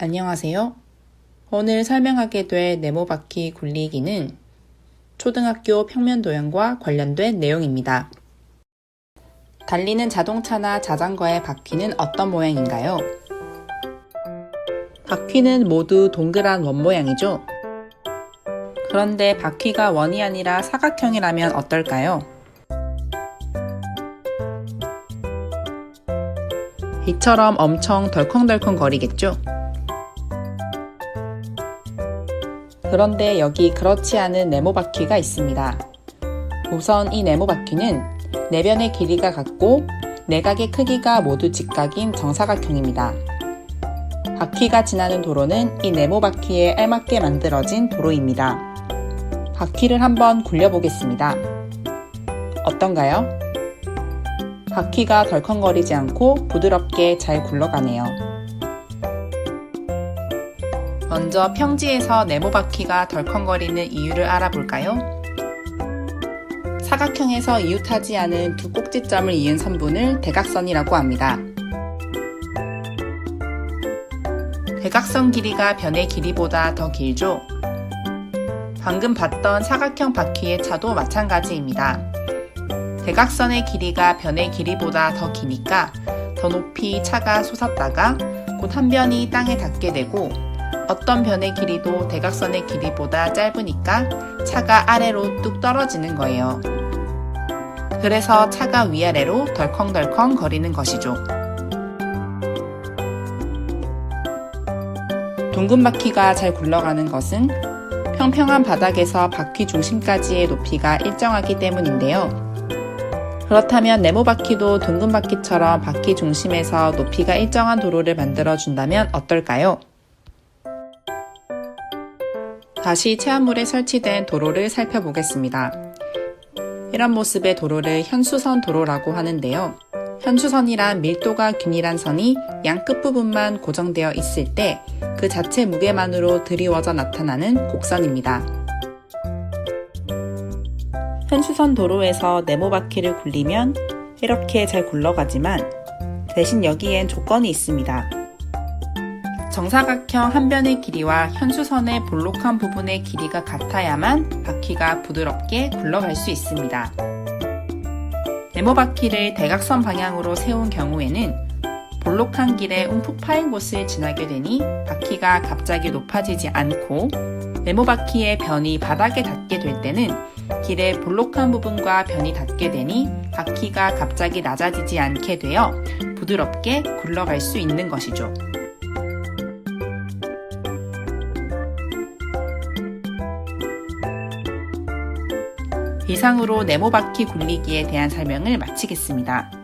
안녕하세요. 오늘 설명하게 될 네모바퀴 굴리기는 초등학교 평면 도형과 관련된 내용입니다. 달리는 자동차나 자전거의 바퀴는 어떤 모양인가요? 바퀴는 모두 동그란 원 모양이죠? 그런데 바퀴가 원이 아니라 사각형이라면 어떨까요? 이처럼 엄청 덜컹덜컹 거리겠죠? 그런데 여기 그렇지 않은 네모 바퀴가 있습니다. 우선 이 네모 바퀴는 내변의 길이가 같고 내각의 크기가 모두 직각인 정사각형입니다. 바퀴가 지나는 도로는 이 네모 바퀴에 알맞게 만들어진 도로입니다. 바퀴를 한번 굴려보겠습니다. 어떤가요? 바퀴가 덜컹거리지 않고 부드럽게 잘 굴러가네요. 먼저 평지에서 네모 바퀴가 덜컹거리는 이유를 알아볼까요? 사각형에서 이웃하지 않은 두 꼭지점을 이은 선분을 대각선이라고 합니다. 대각선 길이가 변의 길이보다 더 길죠? 방금 봤던 사각형 바퀴의 차도 마찬가지입니다. 대각선의 길이가 변의 길이보다 더 기니까 더 높이 차가 솟았다가 곧 한 변이 땅에 닿게 되고 어떤 변의 길이도 대각선의 길이보다 짧으니까 차가 아래로 뚝 떨어지는 거예요. 그래서 차가 위아래로 덜컹덜컹 거리는 것이죠. 둥근 바퀴가 잘 굴러가는 것은 평평한 바닥에서 바퀴 중심까지의 높이가 일정하기 때문인데요. 그렇다면 네모 바퀴도 둥근 바퀴처럼 바퀴 중심에서 높이가 일정한 도로를 만들어준다면 어떨까요? 다시 체험물에 설치된 도로를 살펴보겠습니다. 이런 모습의 도로를 현수선 도로라고 하는데요. 현수선이란 밀도가 균일한 선이 양 끝부분만 고정되어 있을 때 그 자체 무게만으로 드리워져 나타나는 곡선입니다. 현수선 도로에서 네모 바퀴를 굴리면 이렇게 잘 굴러가지만 대신 여기엔 조건이 있습니다. 정사각형 한 변의 길이와 현수선의 볼록한 부분의 길이가 같아야만 바퀴가 부드럽게 굴러갈 수 있습니다. 네모 바퀴를 대각선 방향으로 세운 경우에는 볼록한 길에 움푹 파인 곳을 지나게 되니 바퀴가 갑자기 높아지지 않고 네모 바퀴의 변이 바닥에 닿게 될 때는 길의 볼록한 부분과 변이 닿게 되니 바퀴가 갑자기 낮아지지 않게 되어 부드럽게 굴러갈 수 있는 것이죠. 이상으로 네모 바퀴 굴리기에 대한 설명을 마치겠습니다.